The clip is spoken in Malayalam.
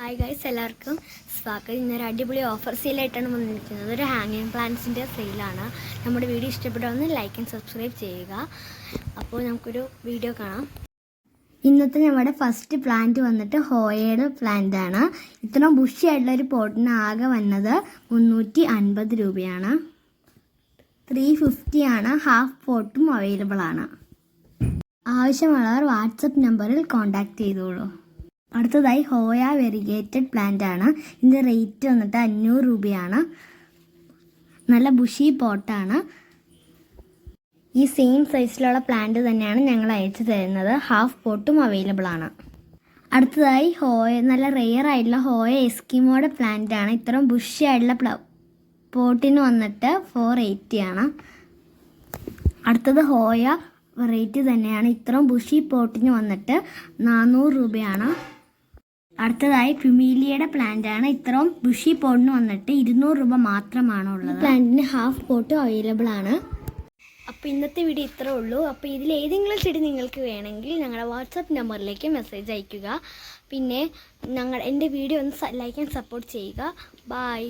ഹായ് ഗൈസ് എല്ലാവർക്കും സ്വാഗതം. ഇന്നൊരു അടിപൊളി ഓഫർ സെയിലായിട്ടാണ് വന്നിരിക്കുന്നത്. ഒരു ഹാങ്ങിങ് പ്ലാന്റ്സിന്റെ സെയിലാണ് നമ്മുടെ വീഡിയോ ഇഷ്ടപ്പെട്ടാൽ ലൈക്ക് ആൻഡ് സബ്സ്ക്രൈബ് ചെയ്യുക. അപ്പോൾ നമുക്കൊരു വീഡിയോ കാണാം. ഇന്നത്തെ നമ്മുടെ ഫസ്റ്റ് പ്ലാന്റ് വന്നിട്ട് ഹോയയുടെ പ്ലാന്റ് ആണ്. ഇത്രയും ബുഷി ആയിട്ടുള്ള ഒരു പോട്ടിന് ആകെ വന്നത് മുന്നൂറ്റി അൻപത് രൂപയാണ്. ത്രീ ഫിഫ്റ്റി ആണ്. ഹാഫ് പോട്ടും അവൈലബിൾ ആണ്. ആവശ്യമുള്ളവർ വാട്സപ്പ് നമ്പറിൽ കോണ്ടാക്ട് ചെയ്തോളൂ. അടുത്തതായി ഹോയ വെരിഗേറ്റഡ് പ്ലാന്റ് ആണ്. ഇതിന്റെ റേറ്റ് വന്നിട്ട് അഞ്ഞൂറ് രൂപയാണ്. നല്ല ബുഷി പോട്ടാണ് ഈ സെയിം സൈസിലുള്ള പ്ലാന്റ് തന്നെയാണ് ഞങ്ങൾ അയച്ചു തരുന്നത്. ഹാഫ് പോട്ടും അവൈലബിൾ ആണ്. അടുത്തതായി ഹോയ നല്ല റെയർ ആയിട്ടുള്ള ഹോയ എസ്കിമോയുടെ പ്ലാന്റ് ആണ്. ഇത്രയും ബുഷി ആയിട്ടുള്ള പോട്ടിന് വന്നിട്ട് ഫോർ എയ്റ്റി ആണ്. അടുത്തത് ഹോയ റേറ്റ് തന്നെയാണ്. ഇത്രയും ബുഷി പോട്ടിന് വന്നിട്ട് നാനൂറ് രൂപയാണ്. അടുത്തതായി പ്യുമീലിയയുടെ പ്ലാന്റ് ആണ്. ഇത്രയും ബുഷി പോട്ടിന് വന്നിട്ട് ഇരുന്നൂറ് രൂപ മാത്രമാണ് ഉള്ളത്. പ്ലാന്റിന് ഹാഫ് പോട്ട് അവൈലബിൾ ആണ്. അപ്പോൾ ഇന്നത്തെ വീഡിയോ ഇത്രേ ഉള്ളൂ. അപ്പോൾ ഇതിൽ ഏതെങ്കിലും ചെടി നിങ്ങൾക്ക് വേണമെങ്കിൽ ഞങ്ങളുടെ വാട്സപ്പ് നമ്പറിലേക്ക് മെസ്സേജ് അയയ്ക്കുക. പിന്നെ ഞങ്ങൾ എന്റെ വീഡിയോ ഒന്ന് ലൈക്ക് ആൻഡ് സപ്പോർട്ട് ചെയ്യുക. ബായ്